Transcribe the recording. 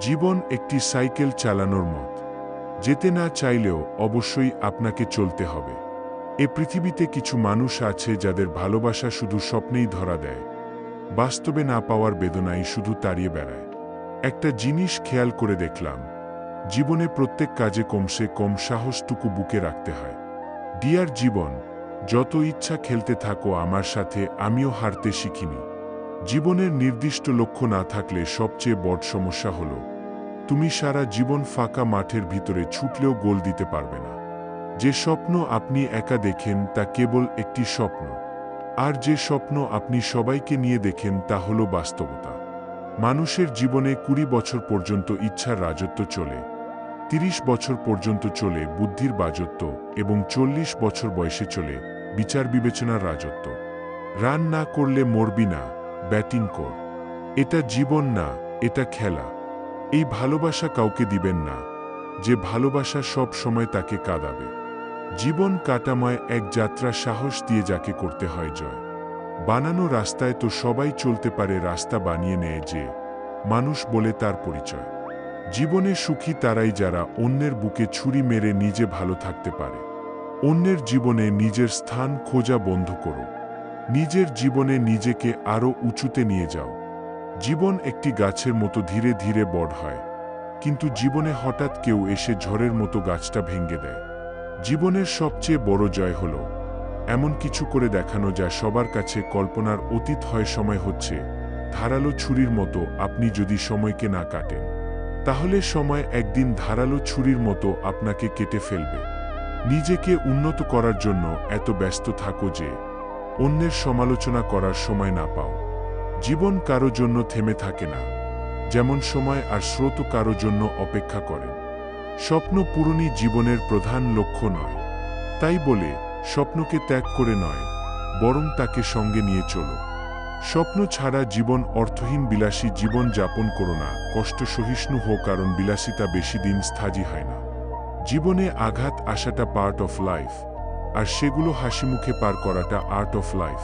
জীবন একটি সাইকেল চালানোর মত। যেতে না চাইলেও অবশ্যই আপনাকে চলতে হবে। এ পৃথিবীতে কিছু মানুষ আছে যাদের ভালোবাসা শুধু স্বপ্নেই ধরা দেয়। বাস্তবে না পাওয়ার বেদনাই শুধু তাড়িয়ে বেড়ায়। একটা জিনিস খেয়াল করে দেখলাম। জীবনে প্রত্যেক কাজে কমসে কম সাহসটুকু বুকে রাখতে হয়। ডিয়ার জীবন, যত ইচ্ছা খেলতে থাকো আমার সাথে, আমিও হারতে শিখিনি। জীবনের নির্দিষ্ট লক্ষ্য না থাকলে সবচেয়ে বড় সমস্যা হল তুমি সারা জীবন ফাঁকা মাঠের ভিতরে ছুটলেও গোল দিতে পারবে না। যে স্বপ্ন আপনি একা দেখেন, তা কেবল একটি স্বপ্ন। আর যে স্বপ্ন আপনি সবাইকে নিয়ে দেখেন, তা হল বাস্তবতা। মানুষের জীবনে কুড়ি বছর পর্যন্ত ইচ্ছার রাজত্ব চলে, তিরিশ বছর পর্যন্ত চলে বুদ্ধির বাজত্ব এবং চল্লিশ বছর বয়সে চলে বিচার বিবেচনার রাজত্ব। রান না করলে মরবি না, ব্যাটিং কর। এটা জীবন না, এটা খেলা। এই ভালোবাসা কাউকে দিবেন না, যে ভালোবাসা সব সময় তাকে কাঁদাবে। জীবন কাটাময় এক যাত্রা সাহস দিয়ে যাকে করতে হয় জয়। বানানো রাস্তায় তো সবাই চলতে পারে রাস্তা বানিয়ে নেয় যে, মানুষ বলে তার পরিচয়। জীবনে সুখী তারাই যারা অন্যের বুকে ছুরি মেরে নিজে ভালো থাকতে পারে। অন্যের জীবনে নিজের স্থান খোঁজা বন্ধ করো। নিজের জীবনে নিজেকে আরও উঁচুতে নিয়ে যাও। জীবন একটি গাছের মতো ধীরে ধীরে বড় হয়। কিন্তু জীবনে হঠাৎ কেউ এসে ঝড়ের মতো গাছটা ভেঙে দেয়। জীবনের সবচেয়ে বড় জয় হল, এমন কিছু করে দেখানো যা সবার কাছে কল্পনার অতীত হয় সময় হচ্ছে, ধারালো ছুরির মতো আপনি যদি সময়কে না কাটেন, তাহলে সময় একদিন ধারালো ছুরির মতো আপনাকে কেটে ফেলবে। নিজেকে উন্নত করার জন্য এত ব্যস্ত থাকো যে, অন্যের সমালোচনা করার সময় না পাও। জীবন কারও জন্য থেমে থাকে না, যেমন সময় আর স্রোত কারও জন্য অপেক্ষা করেন স্বপ্ন পূরণই জীবনের প্রধান লক্ষ্য নয়, তাই বলে স্বপ্নকে ত্যাগ করে নয়, বরং তাকে সঙ্গে নিয়ে চলো। স্বপ্ন ছাড়া জীবন অর্থহীন বিলাসী জীবন যাপন করো না, কষ্ট সহিষ্ণু হোক কারণ বিলাসিতা বেশি দিন স্থাজি হয় না। জীবনে আঘাত আসাটা পার্ট অফ লাইফ আর সেগুলো হাসিমুখে পার করাটা আর্ট অফ লাইফ